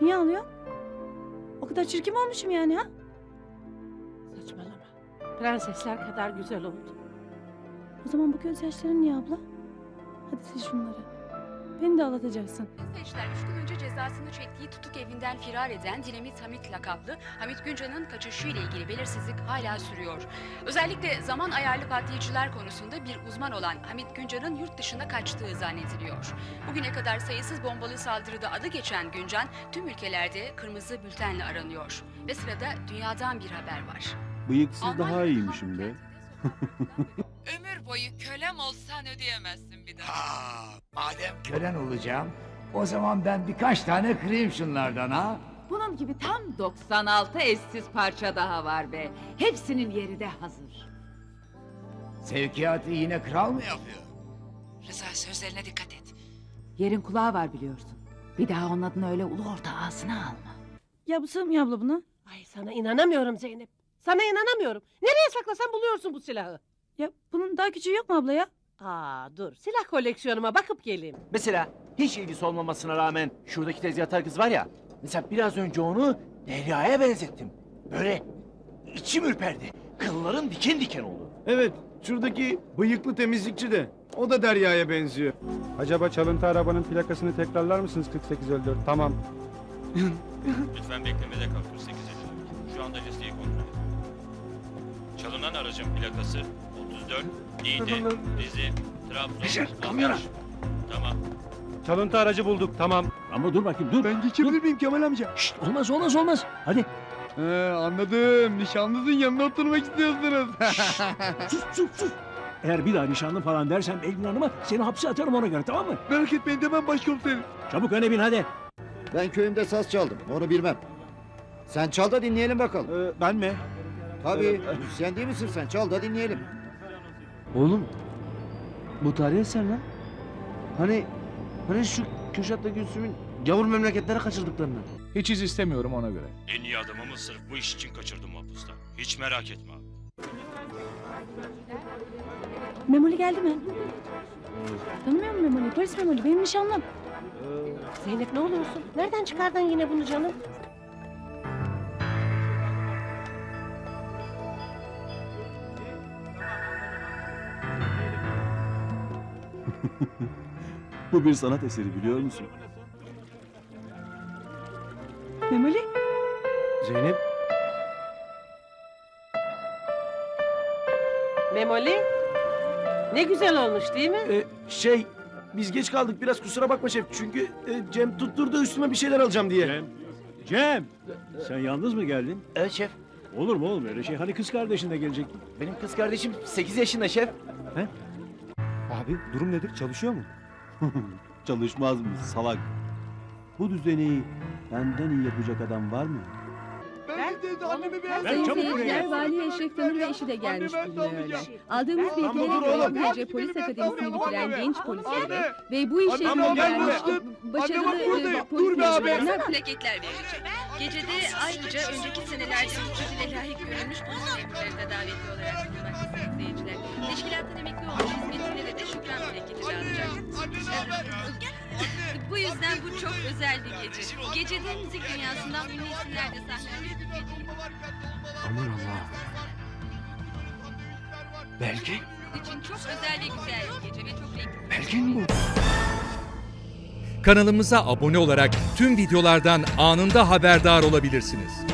Niye ağlıyor? O kadar çirkin mi olmuşum yani ha? Saçmalama. Prensesler kadar güzel oldu. O zaman bu gözyaşların niye abla? Hadi sil şunları. Beni de ağlatacaksın. Gazeteciler 3 gün önce cezasını çektiği tutuk evinden firar eden Dinamit Hamit lakaplı Hamit Güncan'ın kaçışıyla ilgili belirsizlik hala sürüyor. Özellikle zaman ayarlı patlayıcılar konusunda bir uzman olan Hamit Güncan'ın yurt dışına kaçtığı zannediliyor. Bugüne kadar sayısız bombalı saldırıda adı geçen Güncan tüm ülkelerde kırmızı bültenle aranıyor. Ve sırada dünyadan bir haber var. Bıyıksız daha Almanya'nın iyiymişim be. Ömür boyu kölem olsan ödeyemezsin bir daha. Aa, madem kölen olacağım, o zaman ben birkaç tane kırayım şunlardan ha. Bunun gibi tam 96 eşsiz parça daha var be. Hepsinin yeri de hazır. Sevkiyatı yine kral mı yapıyor? Rıza sözlerine dikkat et. Yerin kulağı var biliyorsun. Bir daha onun adını öyle ulu orta ağzına alma. Ya bu sığmıyor abla buna. Ay sana inanamıyorum Zeynep. Sana inanamıyorum. Nereye saklasan buluyorsun bu silahı. Ya bunun daha küçüğü yok mu abla ya? Aa dur silah koleksiyonuma bakıp geleyim. Mesela hiç ilgisi olmamasına rağmen şuradaki tezgahtar kız var ya. Mesela biraz önce onu Derya'ya benzettim. Böyle içim ürperdi. Kıllarım diken diken oldu. Evet, şuradaki bıyıklı temizlikçi de. O da Derya'ya benziyor. Acaba çalıntı arabanın plakasını tekrarlar mısınız 4854? Tamam. Lütfen beklemede kal 48 Şu anda listeyi kontrol edin. Çalınan aracın plakası 34 Niğde, Rize, Trabzon, kamyona. Maraş. Tamam. Çalıntı aracı bulduk. Tamam. Ama dur bakayım dur. Ben geçebilir miyim Kemal amca? Şşt, olmaz olmaz olmaz. Hadi. He, anladım. Nişanlınızın yanına oturmak istiyorsunuz. Sus sus sus. Eğer bir daha nişanlı falan dersen Elgin Hanım'a seni hapse atarım ona göre tamam mı? Merak etmeyin demem başkomiserim. Çabuk öne bin hadi. Ben köyümde saz çaldım. Onu bilmem. Sen çal da dinleyelim bakalım. Ee, ben mi? Tabii. Müzisyen değil misin sen? Çal da dinleyelim. Oğlum bu tarih sen lan. Hani hani şu Köşat'la Gülsüm'ün gavur memleketlere kaçırdıklarından. Hiç iz istemiyorum ona göre. En iyi adamımı sırf bu iş için kaçırdım mahpusta. Hiç merak etme abi. Memoli geldi mi? Tanımıyor musun Memoli? Polis Memoli. Benim nişanlım. Zeynep ne oluyorsun? Nereden çıkardın yine bunu canım? Bu bir sanat eseri biliyor musun? Memoli? Zeynep Memoli. Ne güzel olmuş değil mi? e, şey biz geç kaldık biraz kusura bakma şef. Çünkü e, Cem tutturdu üstüme bir şeyler alacağım diye. Cem. Cem. Sen yalnız mı geldin? Evet şef. Olur mu oğlum öyle şey? Hani kız kardeşin de gelecek. Benim kız kardeşim 8 yaşında şef. Abi durum nedir? Çalışıyor mu? Çalışmaz mı salak? Bu düzeni benden iyi yapacak adam var mı? Ben çabuk buraya. Vali Eşref Tanır ve eşi de gelmiş salmayacağım. Aldığımız bilgilere göre oğlum. bu gece Annemi polis akademisini bitiren genç polislere ve bu işe yol vermiş başarılı e, polis Dur be abi. memurlarına plaketler verecek. Gecede ayrıca önceki senelerde ücretine layık görülmüş polis memurları da davetli olarak bulunmakta izleyiciler. Teşkilattan emekli olmuş Bu yüzden bu çok özel bir gece. Gecede müzik dünyasından ünlü isimler de sahnelenecek bir gece. Aman Allah. Belki. için çok özel ve güzel bir gece ve çok renkli. Belki bu. Kanalımıza abone olarak tüm videolardan anında haberdar olabilirsiniz.